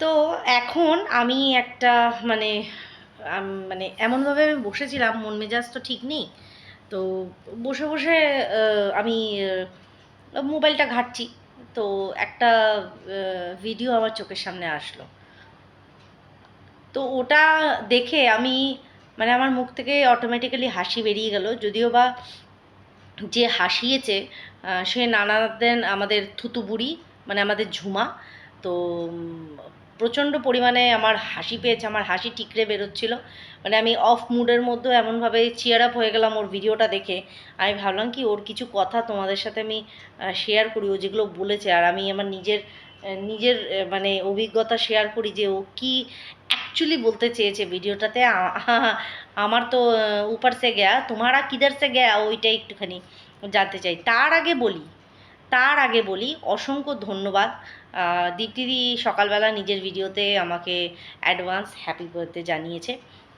তো এখন আমি একটা মানে মানে এমনভাবে আমি বসেছিলাম, মন মেজাজ তো ঠিক নেই। তো বসে বসে আমি মোবাইলটা ঘাঁটছি। তো একটা ভিডিও আমার চোখের সামনে আসলো। তো ওটা দেখে আমি মানে আমার মুখ থেকে অটোমেটিক্যালি হাসি বেরিয়ে গেল। যদিও বা যে হাসিয়েছে সে নানাদেন আমাদের থুতু বুড়ি মানে আমাদের ঝুমা। তো প্রচণ্ড পরিমাণে আমার হাসি পেয়েছে, আমার হাসি ঠিকরে বেরোচ্ছিল। মানে আমি অফ মুডের মধ্যেও এমনভাবে চিয়ার আপ হয়ে গেলাম ওর ভিডিওটা দেখে। আমি ভাবলাম কি ওর কিছু কথা তোমাদের সাথে আমি শেয়ার করি, ও যেগুলো বলেছে। আর আমি আমার নিজের নিজের মানে অভিজ্ঞতা শেয়ার করি যে ও কি অ্যাকচুয়ালি বলতে চেয়েছে ভিডিওটাতে। আমার তো উপর সে গেয়া, তোমারা কিধার সে গেয়া, ওইটাই একটুখানি জানতে চাই। তার আগে বলি তার আগে বলি, অসংখ্য ধন্যবাদ। দীপ্তিদি সকালবেলা নিজের ভিডিওতে আমাকে অ্যাডভান্স হ্যাপি বার্থডে জানিয়েছে।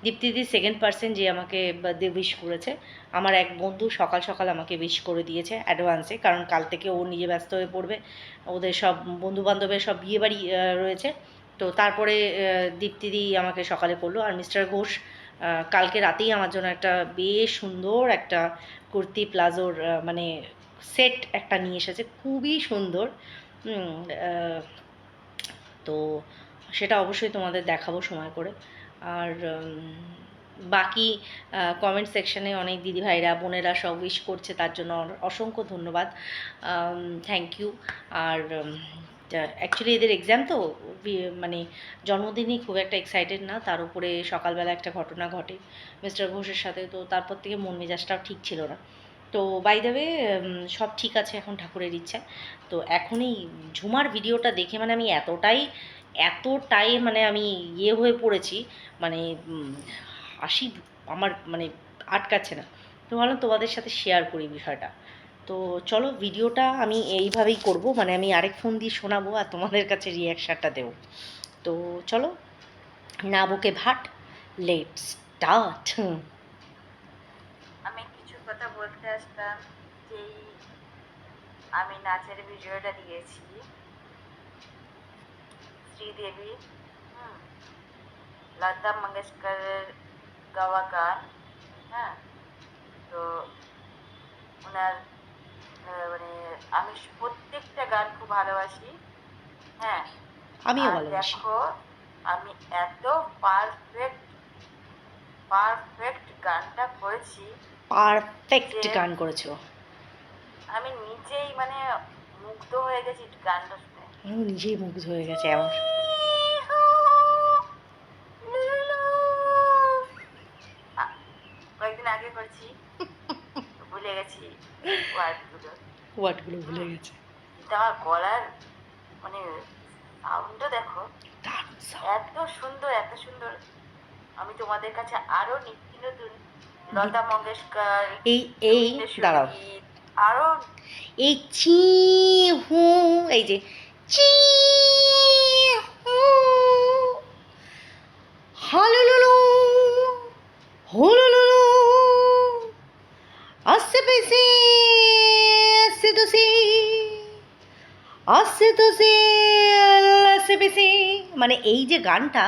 দীপ্তিদি সেকেন্ড পার্সন যে আমাকে বার্থডে উইশ করেছে, আমার এক বন্ধু সকাল সকাল আমাকে উইশ করে দিয়েছে অ্যাডভান্সে কারণ কাল থেকে ও নিজে ব্যস্ত হয়ে পড়বে। ওদের সব বন্ধু বান্ধবের সব বিয়ে বাড়ি রয়েছে। তো তারপরে দীপ্তিদি আমাকে সকালে করল আর মিস্টার ঘোষ কালকে রাতেই আমার জন্য একটা বেশ সুন্দর একটা কুর্তি প্লাজোর মানে সেট একটা নিয়ে এসেছে, খুবই সুন্দর। তো সেটা অবশ্যই তোমাদের দেখাবো সময় করে। আর বাকি কমেন্ট সেকশনে অনেক দিদিভাইরা, বোনেরা সব উইশ করছে, তার জন্য অসংখ্য ধন্যবাদ। থ্যাংক ইউ আর অ্যাকচুয়ালি এদের এক্সাম তো মানে জন্মদিনই খুব একটা এক্সাইটেড না, তার উপরে সকালবেলা একটা ঘটনা ঘটে। মিস্টার ঘোষের সাথে, তো তারপর থেকে মন মেজাজটাও ঠিক ছিল না। তো বাই ওয়ে সব ঠিক আছে এখন ঠাকুরের ইচ্ছায় তো এখনই ঝুমার ভিডিওটা দেখে মানে আমি এতটাই এতটাই মানে আমি ইয়ে হয়ে পড়েছি মানে হাসি আমার মানে আটকাচ্ছে না। তো ভাবলাম তোমাদের সাথে শেয়ার করি বিষয়টা। তো চলো ভিডিওটা আমি এইভাবেই করব মানে আমি আরেক ফোন দিয়ে শোনাবো আর তোমাদের কাছে রিয়াকশানটা দেবো। তো চলো না বকে ভাট লেট স্টার্ট কথা বলতে আসলাম যেই আমি নাচের ভিডিওটা দিয়েছি। শ্রীদেবী হুম লতা মঙ্গেশকরের গাওয়া গান হ্যাঁ তো ওনার মানে আমি প্রত্যেকটা গান খুব ভালোবাসি হ্যাঁ। আমিও ভালোবাসি। দেখো আমি এত পারফেক্ট পারফেক্ট গানটা করেছি পারফেক্ট গান করেছ। আমি নিজেই মানে মুগ্ধ হয়ে গেছি গানটা শুনে আমি নিজেই মুগ্ধ হয়ে গেছে আমার কয়েকদিন আগে করছি। ভুলে গেছি ওয়ার্ডগুলো। ওয়ার্ডগুলো ভুলে গেছে। আমার গলার মানে সাউন্ডটা দেখো এত সুন্দর এত সুন্দর। আমি তোমাদের কাছে আরও নিত্য নতুন লতা মঙ্গেশকর এই এই দাঁড়াও। আরও এই চি হু এই যে চি হু হালুলুলু হুলুলুলু আসছে পেছে আসছে তুসি আসছে তুসি পেছে মানে এই যে গানটা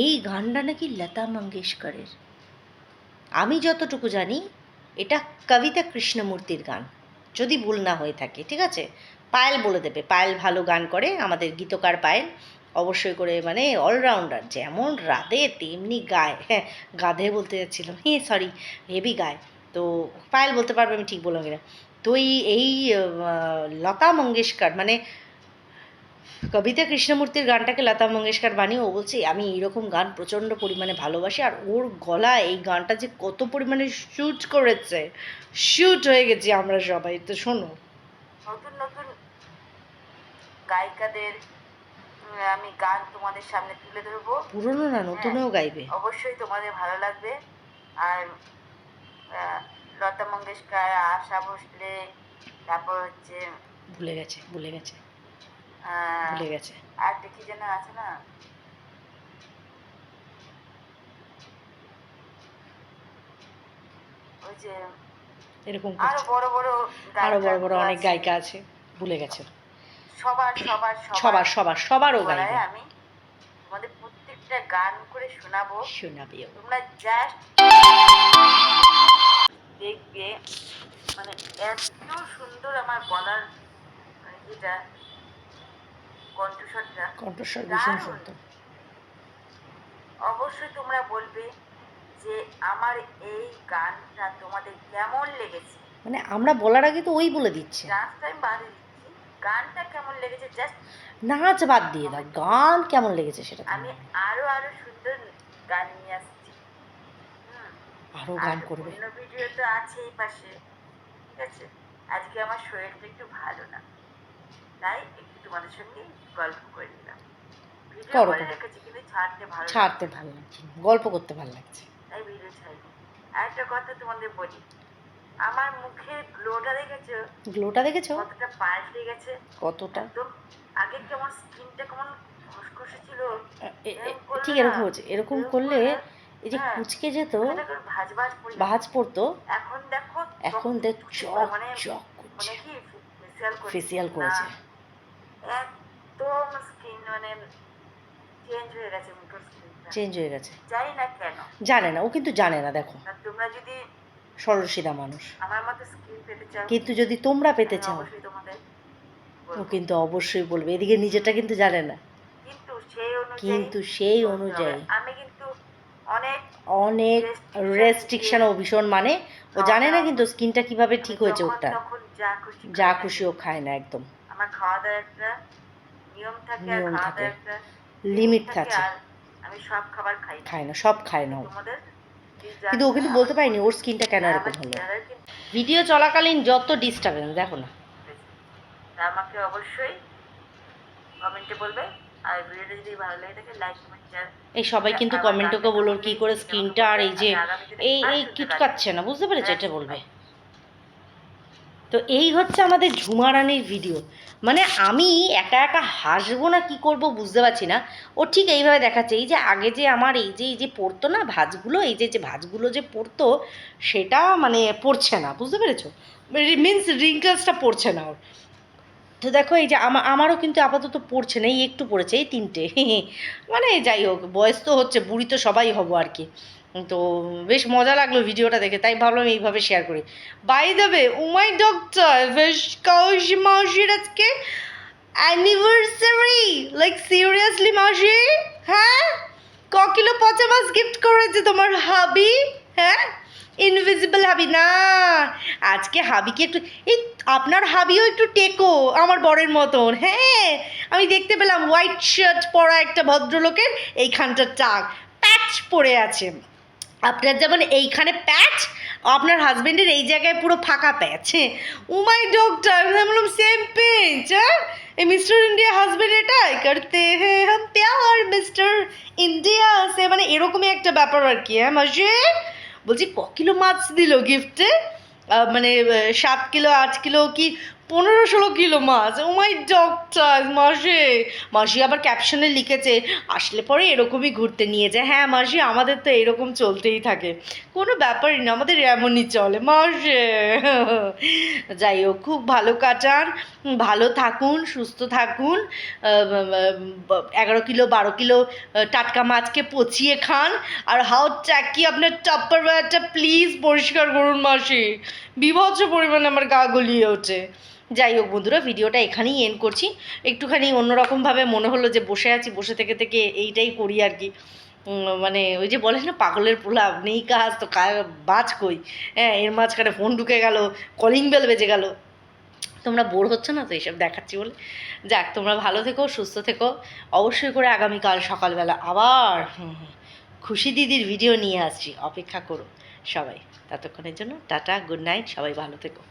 এই গানটা নাকি লতা মঙ্গেশকরের। আমি যতটুকু জানি, এটা কবিতা কৃষ্ণমূর্তির গান। যদি ভুল না হয়ে থাকে, ঠিক আছে? পায়েল বলে দেবে, পায়েল ভালো গান করে, আমাদের গীতকার পায়েল। অবশ্যই করে মানে অলরাউন্ডার যেমন রাধে তেমনি গায়। হ্যাঁ গাধে বলতে যাচ্ছিলাম হ্যাঁ সরি হেভি গায়। তো পায়েল বলতে পারবে, আমি ঠিক বললাম কিনা। তো এই লতা মঙ্গেশকর মানে কবিতা কৃষ্ণমূর্তির গানটাকে লতা মঙ্গেশকর বানিয়ে ও বলছে আমি এইরকম গান প্রচণ্ড পরিমাণে ভালোবাসি আর ওর গলা এই গানটা যে কত পরিমাণে শ্যুট করেছে শ্যুট হয়ে গেছি আমরা সবাই। তো শোনো। নতুন নতুন গায়িকাদের আমি গান তোমাদের সামনে তুলে ধরবো। পুরনো না নতুনও গাইবে। অবশ্যই তোমাদের ভালো লাগবে। আর লতা মঙ্গেশকর আশা ভোসলে তারপর হচ্ছে ভুলে গেছে ভুলে গেছে। ভুলে গেছে। আর দেখি যেন আছে না। ওই যে এরকম আরও বড় বড় আরও বড় বড় অনেক গায়িকা আছে ভুলে গেছে। সবার সবার সবার। সবার সবারও গাইবে আমি তোমাদের প্রত্যেকটা গান করে শোনাবো। শোনাবিও তোমরা জাস্ট দেখবে। মানে এত সুন্দর আমার গলার মানে যেটা কণ্ঠস্বরটা কণ্ঠস্বর ভীষণ। সুন্দর। অবশ্যই তোমরা বলবে যে আমার এই গানটা তোমাদের কেমন লেগেছে? মানে আমরা বলার আগে তো ওই বলে দিচ্ছে। বাদে গানটা কেমন লেগেছে? জাস্ট নাচ বাদ দিয়ে দাও গান কেমন লেগেছে সেটা আমি আরও আরও সুন্দর গান নিয়ে আসছি। আরও গান করবে। ভিডিও তো আছেই পাশে। ঠিক আছে? আজকে আমার শরীরটা একটু ভালো না। তাই তোমাদের সঙ্গে গল্প করে নিলাম। ভিডিও করো, করে রেখেছি কিন্তু ছাড়তে ভালো ছাড়তে ভালো লাগছে গল্প করতে ভালো লাগছে। তাই ভিডিও ছাড়ি আরেকটা কথা তোমাদের বলি আমার মুখের গ্লোটা দেখেছ? গ্লোটা দেখেছ? কতটা পাল্টে গেছে। কতটা? একদম আগে কেমন স্কিনটা কেমন খসখসে ছিল। ঠিক এরকম হচ্ছে এরকম করলে এই যে হ্যাঁ। কুচকে যেত ভাজ পড়তো। এখন দেখো এখন দেখ চক মানে চক মানে করছে। কি ফেসিয়াল ফেসিয়াল করেছে। একদম স্কিন মানে চেঞ্জ হয়ে গেছে। মুখের স্কিনটা চেঞ্জ হয়ে গেছে। জানি না কেন জানে না ও কিন্তু জানে না দেখো। আর তোমরা যদি মানুষ। আমার মতো স্কিন পেতে চাও কিন্তু যদি তোমরা পেতে চাও অবশ্যই তোমাদের ও কিন্তু অবশ্যই বলবে। এদিকে নিজেরটা কিন্তু জানে না। কিন্তু সেই অনুযায়ী কিন্তু সেই অনুযায়ী। আমি কিন্তু অনেক অনেক রেস্ট্রিকশন ও ভীষণ মানে ও জানে না কিন্তু স্কিনটা কীভাবে ঠিক হয়েছে ওটা যা খুশি খুশি ও খায় না একদম। আমার খাওয়া দাওয়ার একটা নিয়ম থাকে আর খাওয়া থাকে। দাওয়ার একটা লিমিট থাকে আর আমি সব খাবার খাই। না। খায় না সব খায় না তোমাদের? কিন্তু ও কিন্তু বলতে পারেনি ওর স্কিনটা কেন এরকম হলো? ভিডিও চলাকালীন যত ডিস্টারবেন্স দেখো না। আমাকে অবশ্যই কমেন্টে বলবে। আর ভিডিওটা যদি ভালো লাগে থাকে লাইক কমেন্ট শেয়ার এই সবাই কিন্তু কমেন্টকে বলো কি করে স্কিনটা আর এই যে এই এই কিটকাচ্ছে না বুঝতে পেরেছ? এটা বলবে। তো এই হচ্ছে আমাদের ঝুমা রানীর ভিডিও মানে আমি একা একা হাসবো না, কি করব বুঝতে পারছি না। ও ঠিক এইভাবে দেখাচ্ছে, এই যে আগে যে আমার এই যে এই যে পড়তো না ভাঁজগুলো, এই যে যে ভাঁজগুলো যে পড়তো, সেটা মানে পড়ছে না, বুঝতে পেরেছ? মিন্স রিঙ্কেলসটা পড়ছে না ওর। তো দেখো এই যে আমা- আমারও কিন্তু আপাতত পড়ছে না, এই একটু পড়েছে, এই তিনটে মানে যাই হোক, বয়স তো হচ্ছে, বুড়ি তো সবাই হব আর কি। তো বেশ মজা লাগল ভিডিওটা দেখে, তাই ভাবলাম এইভাবে শেয়ার করি। বাই দেবে উমাই ডক্টর বেশ কৌশি মাসির আজকে অ্যানিভার্সারি লাইক সিরিয়াসলি মাসি? হ্যাঁ? ক কিলো পচা মাছ গিফট করেছে তোমার হাবি? হ্যাঁ? ইনভিজিবল হাবি, না। আজকে হাবিকে একটু, এই আপনার হাবিও একটু টেকো, আমার বরের মতন হ্যাঁ? আমি দেখতে পেলাম হোয়াইট শার্ট পরা একটা ভদ্রলোকের, এইখানটা টাক প্যাচ পড়ে আছে। আপনার যেমন এইখানে প্যাচ আপনার হাজবেন্ডের এই জায়গায় পুরো ফাঁকা প্যাচ হ্যাঁ। ও ডক্টর বললাম সেম পেঞ্চ হ্যাঁ। এই মিস্টার ইন্ডিয়া হাজবেন্ড এটাই করতে হ্যাঁ হাম প্যার মিস্টার ইন্ডিয়া সে মানে এরকমই একটা ব্যাপার আর কি হ্যাঁ মাসে। বলছি, ক কিলো মাছ দিল গিফটে মানে সাত কিলো, আট কিলো কি পনেরো ষোলো কিলো মাছ। ও মাই ডক্টর মাসে। মাসি আবার ক্যাপশনে লিখেছে, আসলে পরে এরকমই ঘুরতে নিয়ে যায়। হ্যাঁ মাসি, আমাদের তো এরকম চলতেই থাকে। কোনো ব্যাপারই না, আমাদের এমনই চলে। মাসে, যাই হোক, খুব ভালো কাটান, ভালো থাকুন, সুস্থ থাকুন এগারো কিলো, বারো কিলো টাটকা মাছকে পচিয়ে খান। আর হাউ ট্যাকি, আপনার টাপ্পার ব্যাগটা প্লিজ পরিষ্কার করুন, মাসি। বিভৎস পরিমাণে আমার গা গলিয়ে ওঠে। যাই হোক বন্ধুরা, ভিডিওটা এখানেই এন্ড করছি। একটুখানি অন্যরকমভাবে মনে হলো যে বসে আছি, বসে থেকে থেকে এইটাই করি আর কি। মানে ওই যে বলে না, পাগলের পোলাপ নেই কাজ, তো বাজ কই? হ্যাঁ এর মাঝখানে ফোন ঢুকে গেল কলিং বেল বেজে গেল। তোমরা বোর হচ্ছে না তো এইসব দেখাচ্ছি বলে? যাক, তোমরা ভালো থেকো, সুস্থ থেকো। অবশ্যই করে আগামীকাল সকালবেলা আবার খুশি দিদির ভিডিও নিয়ে আসছি। অপেক্ষা করো সবাই। ততক্ষণের জন্য টাটা গুড নাইট সবাই ভালো থেকো।